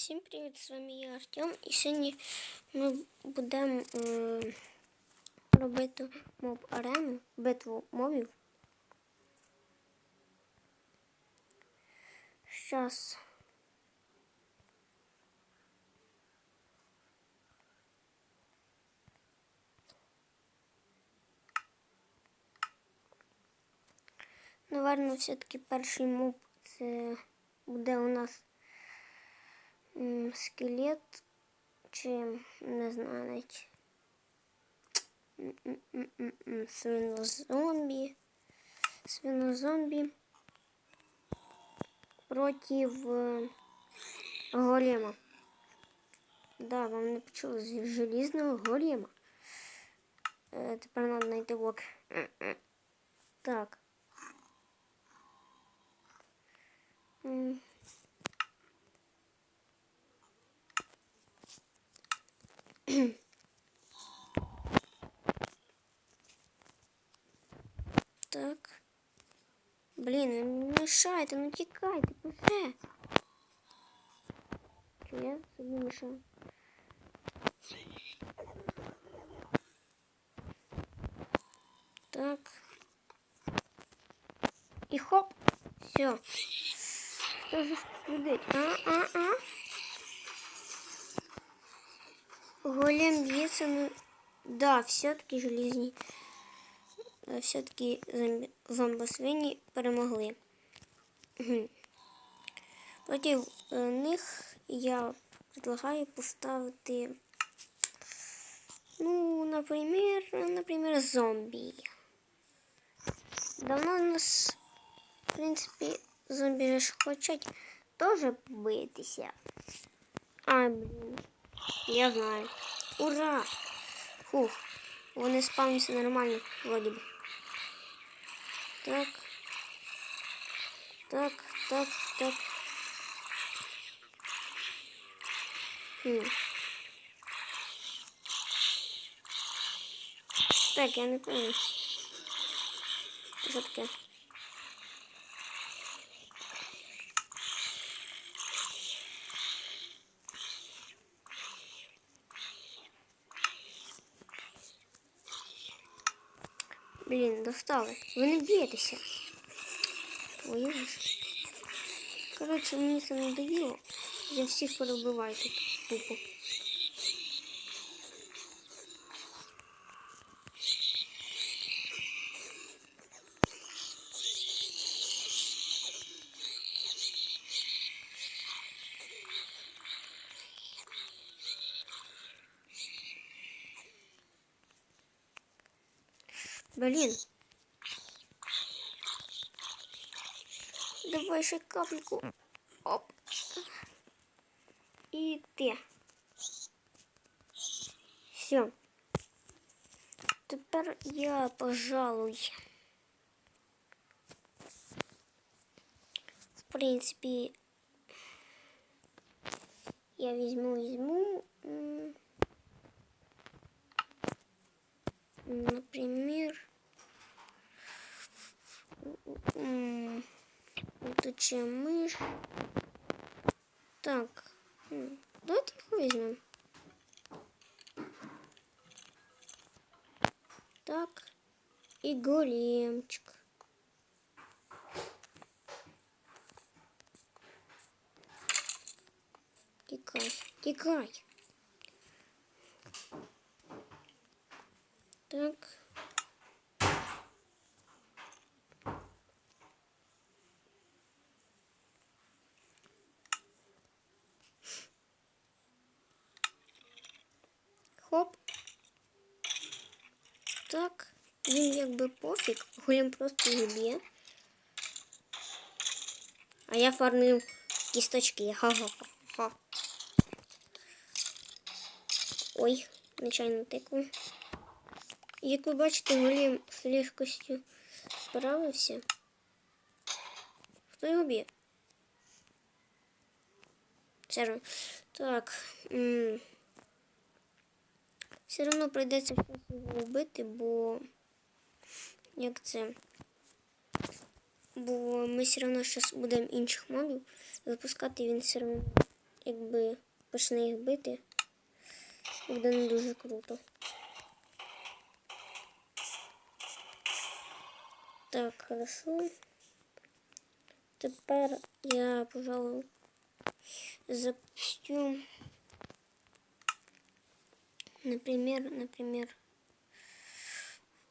Всім привіт, з вами я Артем. І сьогодні ми будемо е, робити моб арену, битву мобів. Щас. Наверно, все-таки перший моб це буде у нас скелет чи не знаю навіть м, м, м, м, м, свинозомбі. Свинозомбі проти е, голема. Да, вам не почули з желізного голема. Е, тепер треба знайти блок. Так. Так. Блін, ну не мешайте, ну тікайте, вже. Чи я собі мешаю? Так. І хоп. Все. Что же скрудить? А, а, а. Голем бьется, ну... Да, все-таки железні. Все-таки зомбі... зомбосвині перемогли. Мгм. Проти е, них я предлагаю поставити, ну, например, например, зомбі. Давно у нас, в принципі, зомбі же хочуть теж битися. А, блін. Я знаю. Ура! Фух. Вони спавняться нормально, вроді би. Так. Так, так, так. Хм. Так, я не помню. Що таке? Блін, достали. Ви не б'єтеся. Твою. Коротше, мені це надоїло. Я всіх перебиваю тут тупо. Блин. Давай ще капельку. Оп. І ти. Все. Тепер я, пожалуй. В принципі, я візьму, візьму. м, Например, летучая мышь. Так, м, давайте их возьмем. Так, и големчик. Тикай, тикай. Так. Так. Їм якби пофіг. Голем просто не б'є. А я фармив кісточки. Ха-ха-ха. Ой, нечайно тикну. Як ви бачите, голем з легкостю справився. Хто його б'є? Все. Так. М все одно прийдеться щось його вбити, бо як це? Бо ми все одно зараз будемо інших мобів запускати, він все одно якби почне їх бити, буде не дуже круто. Так, хорошо. Тепер я, пожалуй, запустю, например, например,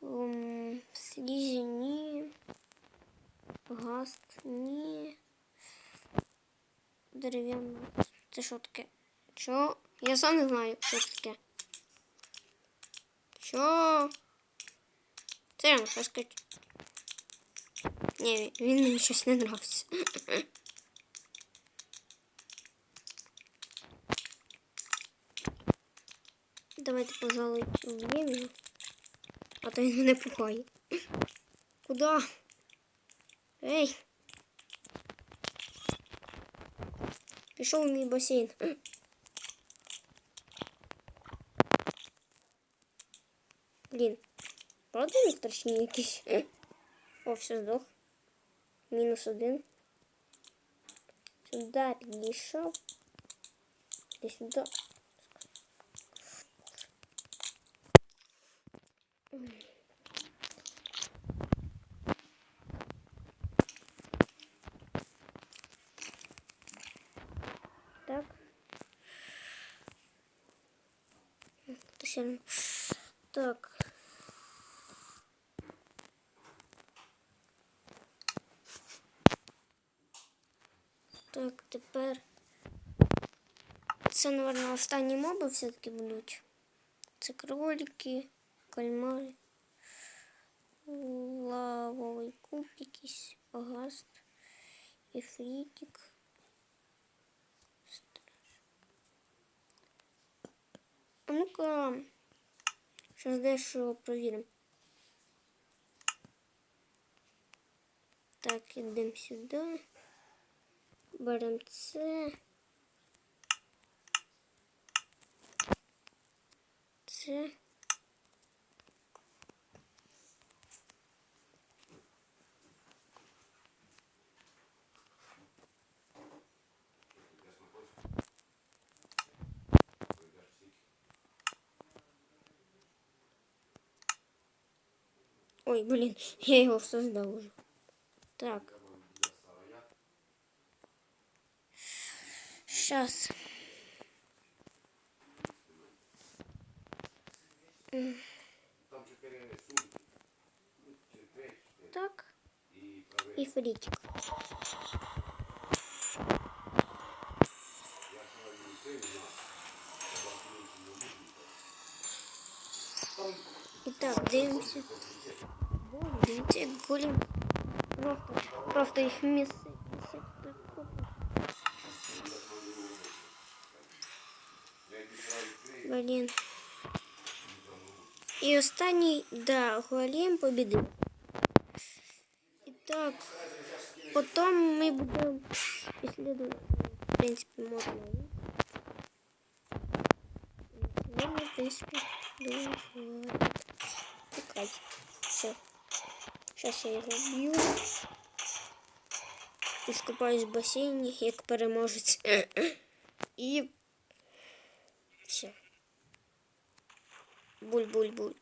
ем, слізі ні, гаст ні, дерев'яна. Це що таке? Що? Я сам не знаю, що це таке. Що? Це вам що сказати? Ні, він мені щось не нравиться. Давайте, пожалуй, уб'ємо. А то він мене пугає. Куда? Ей! Пішов у мій басейн. Блін. Правда він якісь? О, все здох. Мінус один. Сюди підійшов. І сюди. Так. Так. Так, тепер. Це, мабуть, останні моби все-таки будуть. Це кролики, кальмари, лавовий куб якийсь, агаст, ефрітик. А ну-ка, зараз дещо провіримо. Так, ідемо сюди. Беремо це. Це. Ой, блин, я его создал уже. Так. Сейчас. Так. И фритик. Thank you. йти у нас. Я бачу, не можу. Там Итак, дивимося. Дивіться, як голім. Просто, просто їх місце. місце прикопано. я йду сюди відкрию. Блін. І останній, да, голем побідив. І так, потім ми будемо исследовать, в принципі, можна. В принципі, думаю, хватить. Все. Зараз я його б'ю. І скупаюсь в басейні, як переможець. І все. Буль-буль-буль.